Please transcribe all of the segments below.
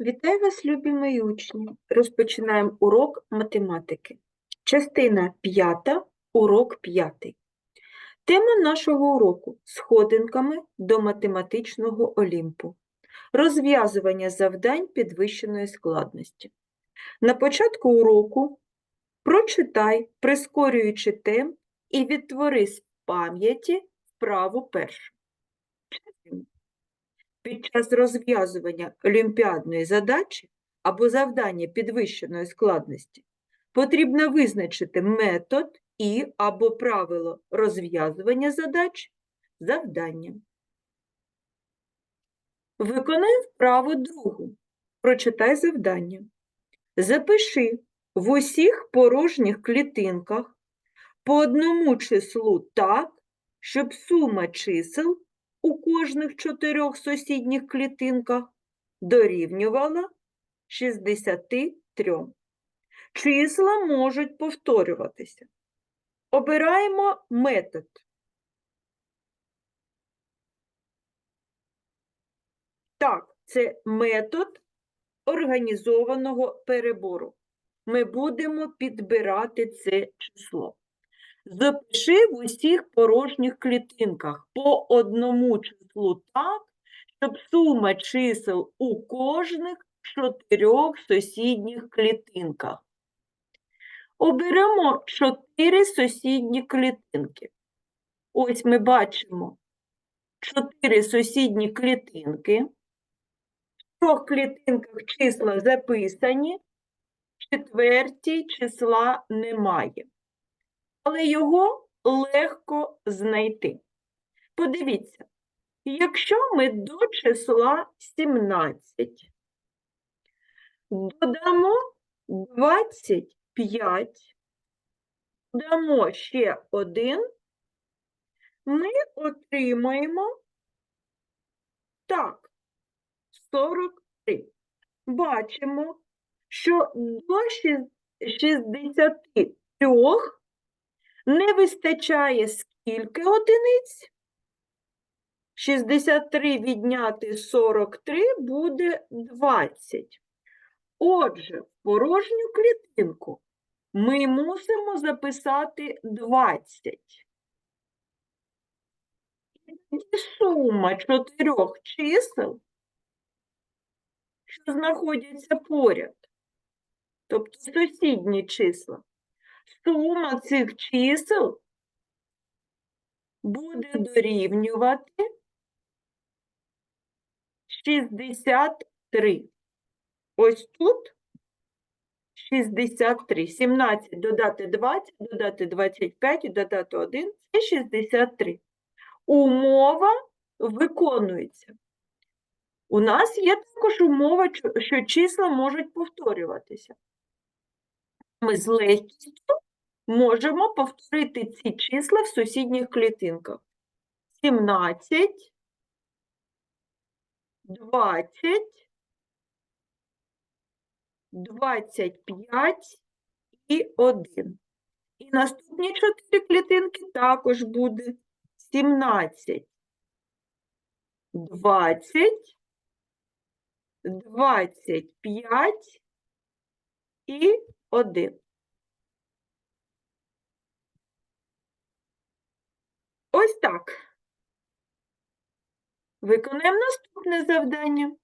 Вітаю вас, любі мої учні! Розпочинаємо урок математики. Частина 5, урок 5. Тема нашого уроку – сходинками до математичного Олімпу. Розв'язування завдань підвищеної складності. На початку уроку прочитай, прискорюючи темп, і відтвори з пам'яті вправу першу. Під час розв'язування олімпіадної задачі або завдання підвищеної складності потрібно визначити метод і або правило розв'язування задач завданням. Виконай вправу другу. Прочитай завдання. Запиши в усіх порожніх клітинках по одному числу так, щоб сума чисел у кожних чотирьох сусідніх клітинках дорівнювала 63. Числа можуть повторюватися. Обираємо метод. Так, це метод організованого перебору. Ми будемо підбирати це число. Запиши в усіх порожніх клітинках по одному числу так, щоб сума чисел у кожних чотирьох сусідніх клітинках. Оберемо чотири сусідні клітинки. Ось ми бачимо чотири сусідні клітинки. В трьох клітинках числа записані, в четвертій числа немає але його легко знайти. Подивіться, якщо ми до числа 17 додамо 25, додамо ще 1, ми отримаємо так, 43. Бачимо, що до 63 не вистачає скільки одиниць? 63 відняти 43 буде 20. Отже, в порожню клітинку ми мусимо записати 20. І сума чотирьох чисел, що знаходяться поряд, тобто сусідні числа, сума цих чисел буде дорівнювати 63. Ось тут 63. 17 додати 20, додати 25 і додати 1 – це 63. Умова виконується. У нас є також умова, що числа можуть повторюватися. Ми з легкістю можемо повторити ці числа в сусідніх клітинках. 17, 20, 25 і 1. І наступні чотири клітинки також буде 17, 20, 25 і 1. Ось так. Виконаємо наступне завдання.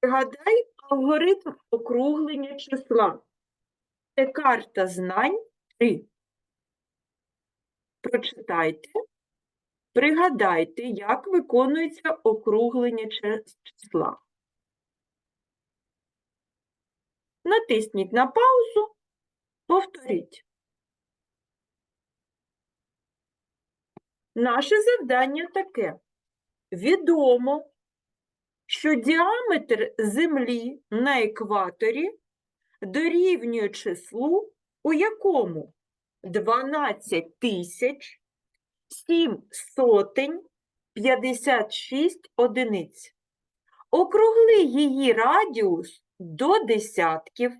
Пригадай алгоритм округлення числа. Це карта знань 3. Прочитайте, пригадайте, як виконується округлення числа. Натисніть на паузу, повторіть. Наше завдання таке. Відомо, що діаметр Землі на екваторі дорівнює числу, у якому 12 тисяч 7 сотень 56 одиниць. Округли її радіус до десятків,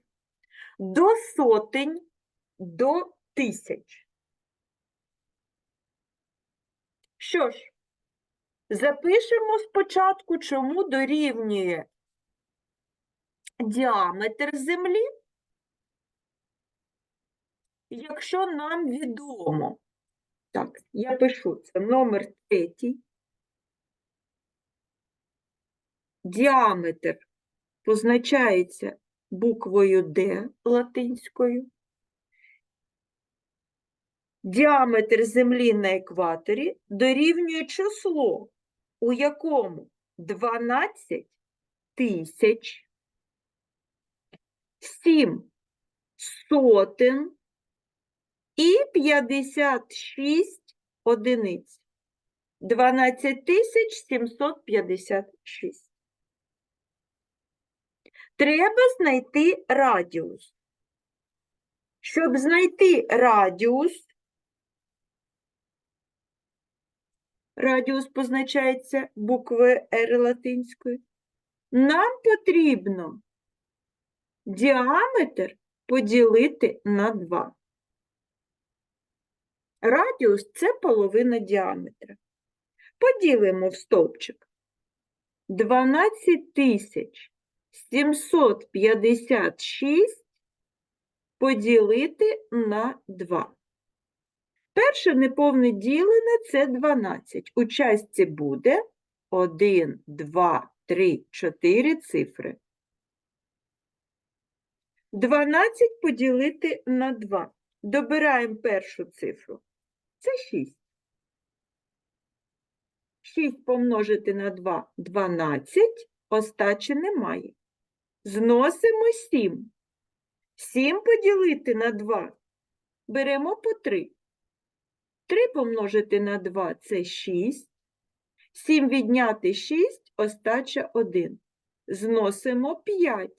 до сотень, до тисяч. Що ж, Запишемо спочатку, чому дорівнює діаметр землі, якщо нам відомо. Так, я пишу це номер третій. Діаметр позначається буквою Д латинською. Діаметр землі на екваторі дорівнює число, у якому 12 тисяч 7 сотен і 56 одиниць. 12 тисяч 756. Треба знайти радіус. Щоб знайти радіус, радіус позначається буквою R латинською, нам потрібно діаметр поділити на 2. Радіус – це половина діаметра. Поділимо в стовпчик. 12 тисяч 756 поділити на 2. Перше неповне ділене – це 12. У частці буде 1, 2, 3, 4 цифри. 12 поділити на 2. Добираємо першу цифру. Це 6. 6 помножити на 2 – 12, остачі немає. Зносимо 7. 7 поділити на 2 – беремо по 3. 3 помножити на 2 – це 6. 7 відняти 6 – остача 1. Зносимо 5.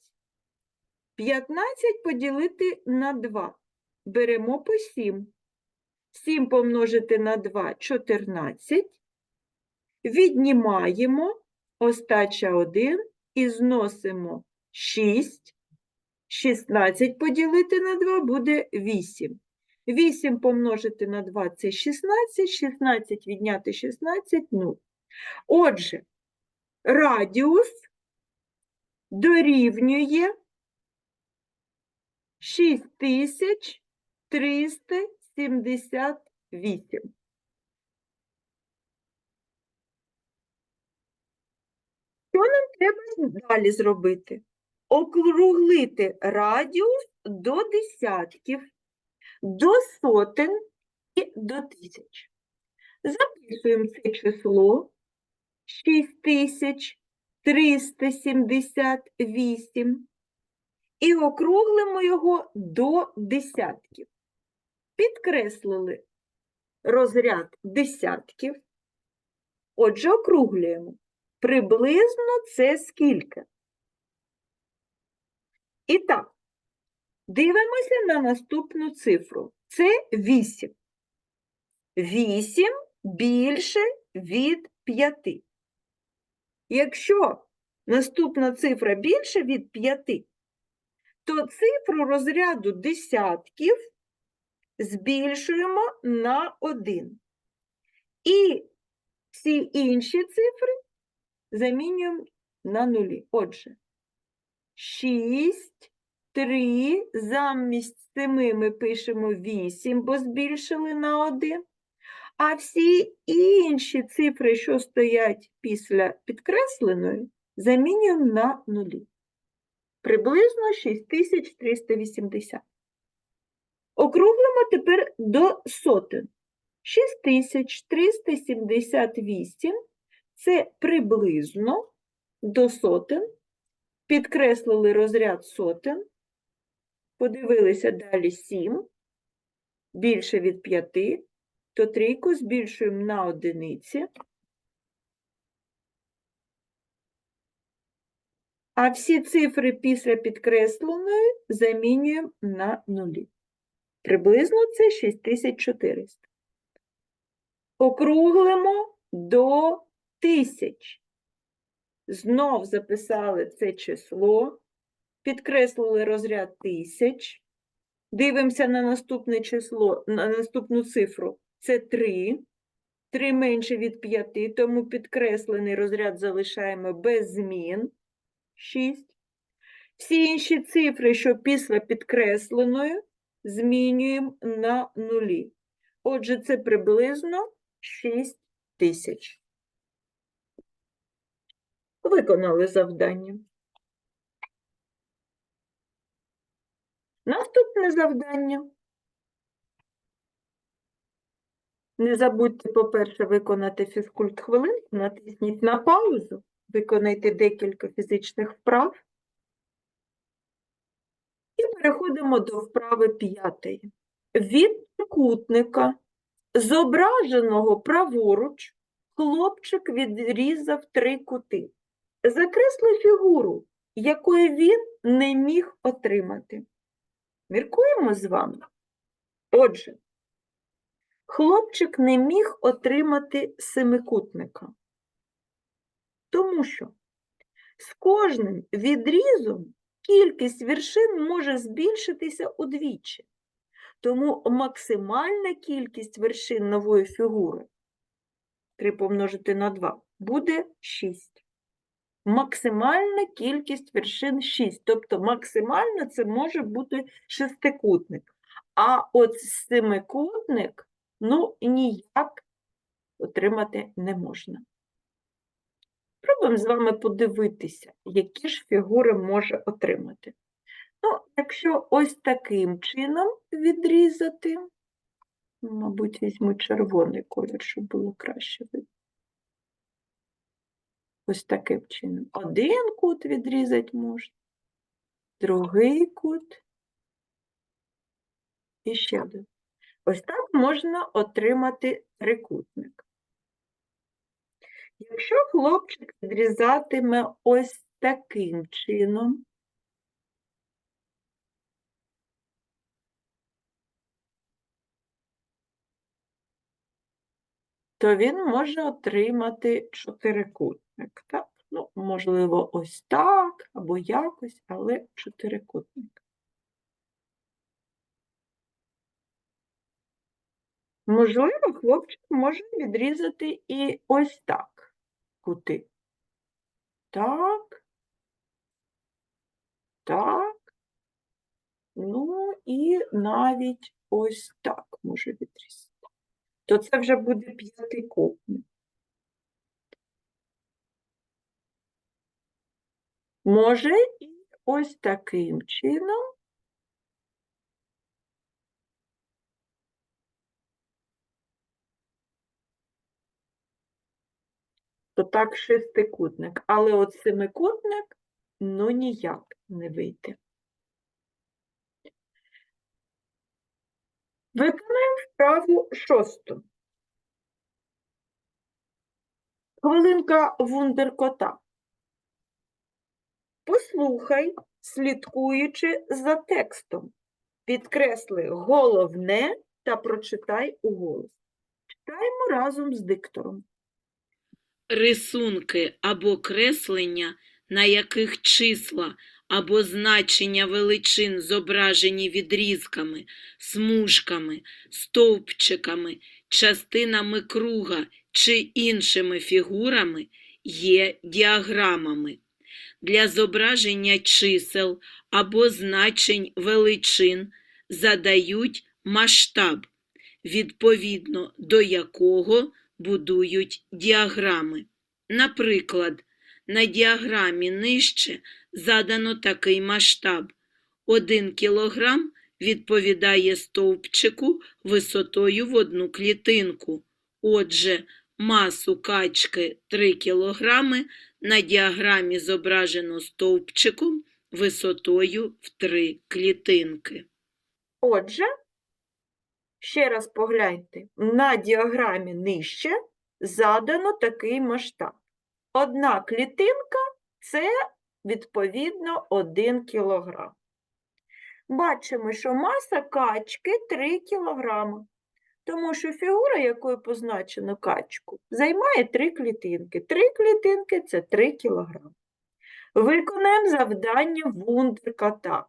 15 поділити на 2. Беремо по 7. 7 помножити на 2 – 14. Віднімаємо остача 1 і зносимо 6. 16 поділити на 2 буде 8. 8 помножити на 2 – це 16. 16 відняти 16 – 0. Отже, радіус дорівнює 6378. Що нам треба далі зробити? Округлити радіус до десятків, до сотень і до тисяч. Записуємо це число 6378 і округлимо його до десятків. Підкреслили розряд десятків. Отже, округлюємо. Приблизно це скільки? І так, дивимося на наступну цифру. Це 8. 8 більше від 5. Якщо наступна цифра більше від 5, то цифру розряду десятків збільшуємо на 1. І всі інші цифри замінюємо на нулі. Отже, 6, 3, замість 7 ми пишемо 8, бо збільшили на 1. А всі інші цифри, що стоять після підкресленої, замінюємо на нулі. Приблизно 6380. Округлимо тепер до сотень. 6378 – це приблизно до сотень. Підкреслили розряд сотень. Подивилися далі 7, більше від 5, то трійку збільшуємо на одиниці. А всі цифри після підкресленої замінюємо на нулі. Приблизно це 6400. Округлимо до тисяч. Знов записали це число, підкреслили розряд тисяч. Дивимося на наступне число, на наступну цифру. Це 3. 3 менше від 5, тому підкреслений розряд залишаємо без змін 6. Всі інші цифри, що після підкресленої, змінюємо на нулі. Отже, це приблизно 6 тисяч. Виконали завдання. Наступне завдання. Не забудьте, по-перше, виконати фізкульт хвилинку, натисніть на паузу, виконайте декілька фізичних вправ. І переходимо до вправи п'ятої. Від трикутника, зображеного праворуч, хлопчик відрізав три кути. Закресли фігуру, якої він не міг отримати. Міркуємо з вами. Отже, хлопчик не міг отримати семикутника, тому що з кожним відрізом кількість вершин може збільшитися удвічі. Тому максимальна кількість вершин нової фігури 3 помножити на 2 буде 6. Максимальна кількість вершин 6. Тобто максимально це може бути шестикутник. А от семикутник ну, ніяк отримати не можна. Спробуємо з вами подивитися, які ж фігури може отримати. Ну, якщо ось таким чином відрізати, мабуть, візьму червоний колір, щоб було краще видно. Ось таким чином. Один кут відрізати можна, другий кут і ще один. Ось так можна отримати трикутник. Якщо хлопчик відрізатиме ось таким чином, то він може отримати чотирикутник. Так? Ну, можливо, ось так або якось, але чотирикутник. Можливо, хлопчик може відрізати і ось так кути. Так. Так. Ну і навіть ось так може відрізати. То це вже буде п'ятикутник. Може і ось таким чином. То так шестикутник, але от семикутник ну ніяк не вийде. Виконаємо вправу шосту. Хвилинка вундеркота. Послухай, слідкуючи за текстом. Підкресли головне та прочитай уголос. Читаємо разом з диктором. рисунки або креслення, на яких числа або значення величин зображені відрізками, смужками, стовпчиками, частинами круга чи іншими фігурами, є діаграмами. Для зображення чисел або значень величин задають масштаб, відповідно до якого будують діаграми. Наприклад, на діаграмі нижче задано такий масштаб. 1 кг відповідає стовпчику висотою в одну клітинку. Отже, масу качки 3 кг на діаграмі зображено стовпчиком висотою в 3 клітинки. Отже, ще раз погляньте, на діаграмі нижче задано такий масштаб. Одна клітинка це відповідно 1 кг. Бачимо, що маса качки 3 кг, тому що фігура, якою позначено качку, займає 3 клітинки. 3 клітинки це 3 кг. Виконаємо завдання вундеркота.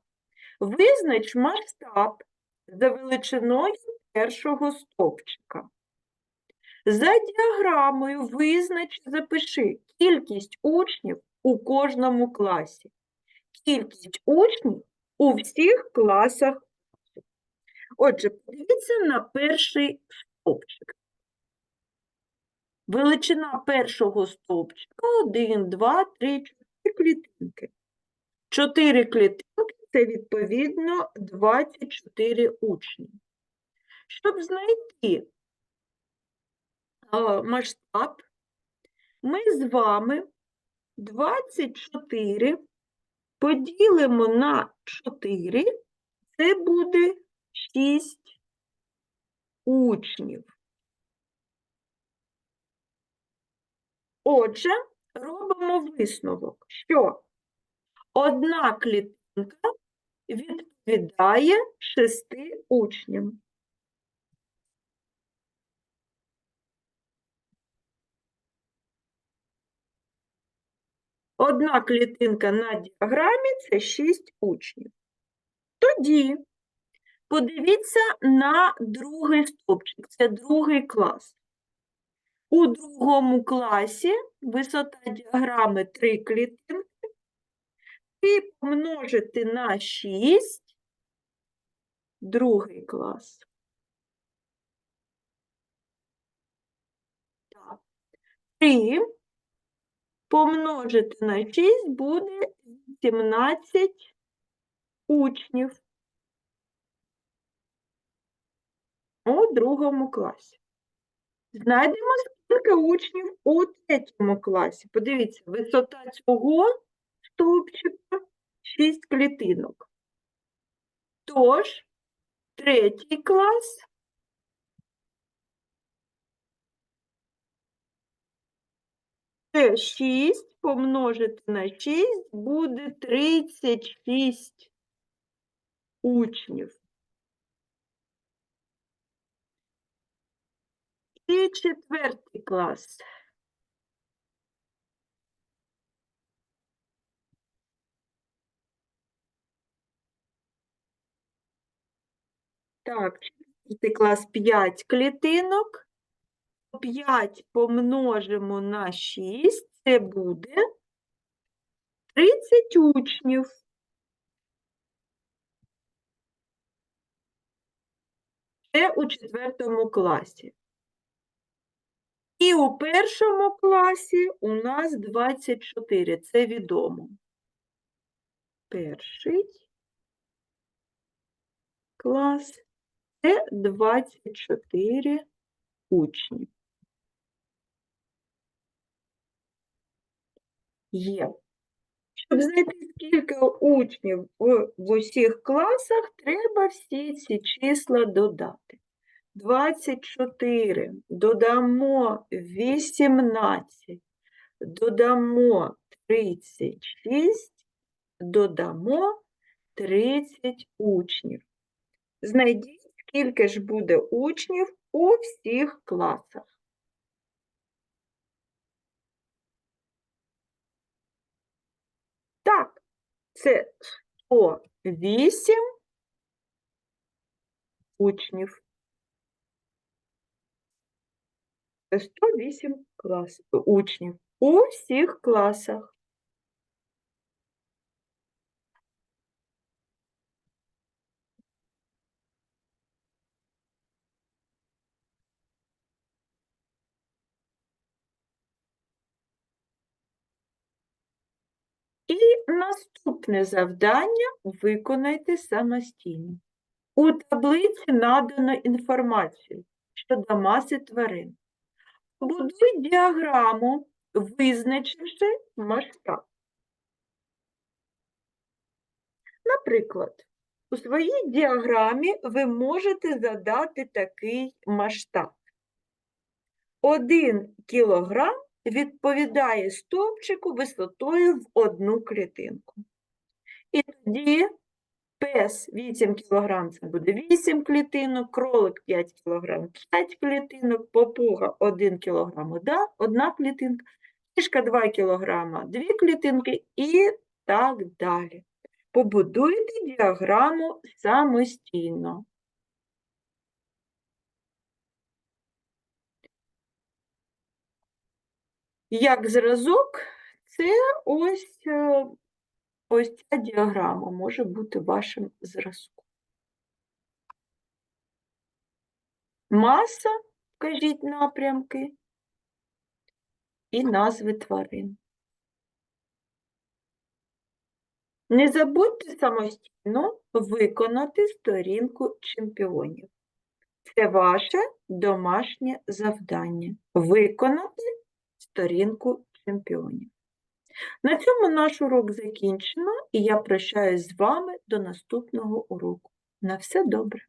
Визнач масштаб за величиною першого стовпчика. За діаграмою визнач, запиши кількість учнів у кожному класі. Кількість учнів у всіх класах. Отже, подивіться на перший стовпчик. Величина першого стовпчика 1, 2, 3, 4 клітинки. 4 клітинки це відповідно 24 учні. Щоб знайти масштаб, ми з вами 24 поділимо на 4, це буде 6 учнів. Отже, робимо висновок, що одна клітинка відповідає 6 учням. Одна клітинка на діаграмі це 6 учнів. Тоді подивіться на другий стовпчик, це другий клас. У другому класі висота діаграми 3 клітинки і помножити на 6 другий клас. Так. 3 помножити на 6 буде 17 учнів у другому класі. Знайдемо, скільки учнів у третьому класі. Подивіться, висота цього стовпчика 6 клітинок. Тож, третій клас це 6 помножити на 6 буде 36 учнів. І четвертий клас. Так, четвертий клас 5 клітинок. 5 помножимо на 6, це буде 30 учнів. Це у четвертому класі. І у першому класі у нас 24, це відомо. Перший клас це 24 учні. Є. Щоб знайти скільки учнів в, в усіх класах, треба всі ці числа додати. 24, додамо 18, додамо 36, додамо 30 учнів. Знайдіть, скільки ж буде учнів у всіх класах. Так, це 108 учнів. Це 108 клас, учнів у всіх класах. І наступне завдання виконайте самостійно. У таблиці надано інформацію щодо маси тварин. Побудуй діаграму, визначивши масштаб. Наприклад, у своїй діаграмі ви можете задати такий масштаб. 1 кілограм відповідає стовпчику висотою в одну клітинку. І тоді пес 8 кг це буде 8 клітинок, кролик 5 кг 5 клітинок, попуга 1 кг одна клітинка, кішка 2 кг 2 клітинки і так далі. Побудуйте діаграму самостійно. Як зразок, це ось, е, ось ця діаграма може бути вашим зразком. Маса, кажіть напрямки, і назви тварин. Не забудьте самостійно виконати сторінку чемпіонів. Це ваше домашнє завдання виконати сторінку чемпіонів. На цьому наш урок закінчено, і я прощаюсь з вами до наступного уроку. На все добре!